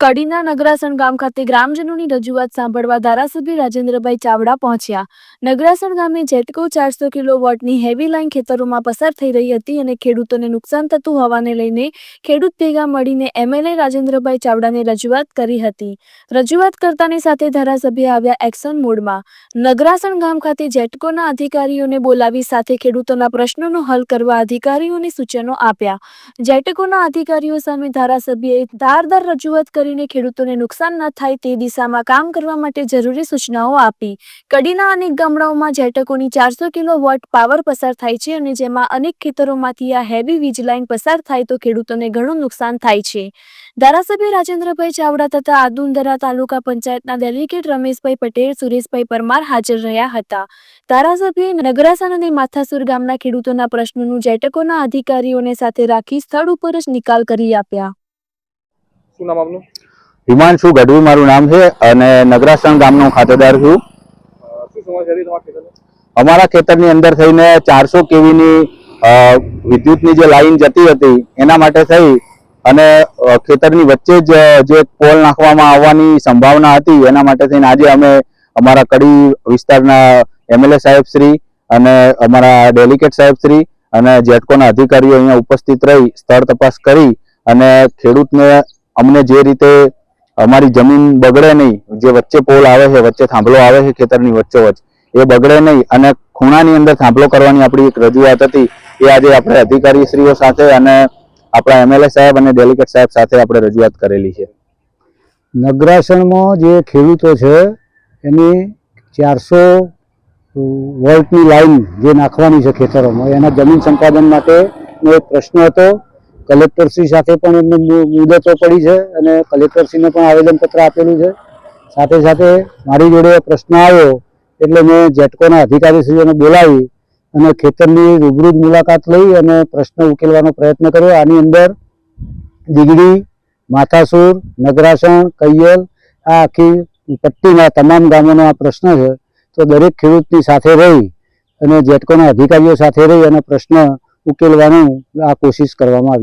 કડીના નગરાસણ ગામ ખાતે ગ્રામજનોની રજૂઆત સાંભળવા ધારાસભ્ય રાજેન્દ્રભાઈ ચાવડા પહોંચ્યા. નગરાસણ ગામે જેટકો ચારસો કિલો વોટની હેવી લાઇન ખેતરોમાં પસાર થઈ રહી હતી અને ખેડૂતોને નુકસાન થતું હોવાને લઈને ખેડૂત ભેગા મળીને એમએલએ રાજેન્દ્રભાઈ ચાવડાને રજૂઆત કરી હતી. રજૂઆત કરતાની સાથે ધારાસભ્ય આવ્યા એક્શન મોડમાં. નગરાસણ ગામ ખાતે જેટકોના અધિકારીઓને બોલાવી સાથે ખેડૂતોના પ્રશ્નોનો હલ કરવા અધિકારીઓને સૂચનો આપ્યા. જેટકોના અધિકારીઓ સામે ધારાસભ્યએ ધારદાર રજૂઆત કરીને ખેડૂતોને નુકસાન ન થાય તે દિશામાં કામ કરવા માટે જરૂરી સૂચનાઓ આપી. કડીના અનેક ગામડાઓમાં જેટકોની ચારસો કિલો વોટ પાવર પસાર થાય છે અને જેમાં અનેક ખેતરોમાંથી આ હેવી વીજ લાઇન પસાર થાય તો ખેડૂતોને ઘણું નુકસાન થાય છે. ધારાસભ્ય રાજેન્દ્રભાઈ ચાવડા તથા આદુંદરા તાલુકા પંચાયતના ડેલિગેટ રમેશભાઈ પટેલ, સુરેશભાઈ પરમાર હાજર રહ્યા હતા. ધારાસભ્યએ નગરાસન અને માથાસુર ગામના ખેડૂતોના પ્રશ્નોનું જેટકોના અધિકારીઓને સાથે રાખી સ્થળ ઉપર જ નિકાલ કરી આપ્યા. શું નામ આપનું? હિમાંશુ ગઢવી મારું નામ છે અને નગરાસણ ગામનો ખાતેદાર છું. અમારા ખેતરની અંદર થઈને ચારસો કેવીની વિદ્યુતની જે લાઈન જતી હતી એના માટે થઈ અને ખેતરની વચ્ચે જ જે પોલ નાખવામાં આવવાની સંભાવના હતી એના માટે થઈને આજે અમે અમારા કડી વિસ્તારના એમએલએ સાહેબ શ્રી અને અમારા ડેલિકેટ સાહેબ શ્રી અને જેટકોના અધિકારીઓ અહીંયા ઉપસ્થિત રહી સ્થળ તપાસ કરી અને ખેડૂતને અમને જે રીતે અમારી જમીન બગડે નહીં. જે વચ્ચે પોલ આવે છે, વચ્ચે થાંભલો આવે છે ખેતરની વચ્ચોવચ્ચ, એ બગડે નહીં. અને ખૂણાની અંદર થાંભલો કરવાની આપણી એક રજૂઆત હતી. એ આજે આપણે અધિકારીશ્રીઓ સાથે અને આપણા એમએલએ સાહેબ અને ડેલિગેટ સાહેબ સાથે આપણે રજૂઆત કરેલી છે. નગરાસણમાં જે ખેડૂતો છે, એની ચારસો વોલ્ટની લાઈન જે નાખવાની છે ખેતરોમાં, એના જમીન સંપાદન માટેનો એક પ્રશ્ન હતો. કલેક્ટરશ્રી સાથે પણ એમને મુદતો પડી છે અને કલેક્ટરશ્રીને પણ આવેદનપત્ર આપેલું છે. સાથે સાથે મારી જોડે પ્રશ્ન આવ્યો, એટલે મેં જેટકોના અધિકારીશ્રીઓને બોલાવી અને ખેતરની રૂબરૂ મુલાકાત લઈ અને પ્રશ્ન ઉકેલવાનો પ્રયત્ન કર્યો. આની અંદર દીગડી, માથાસુર, નગરાસણ, કૈયલ, આ આખી પટ્ટીના તમામ ગામોનો આ પ્રશ્ન છે. તો દરેક ખેડૂતની સાથે રહી અને જેટકોના અધિકારીઓ સાથે રહી અને પ્રશ્ન ઉકેલવાનું આ કોશિશ કરવામાં આવી.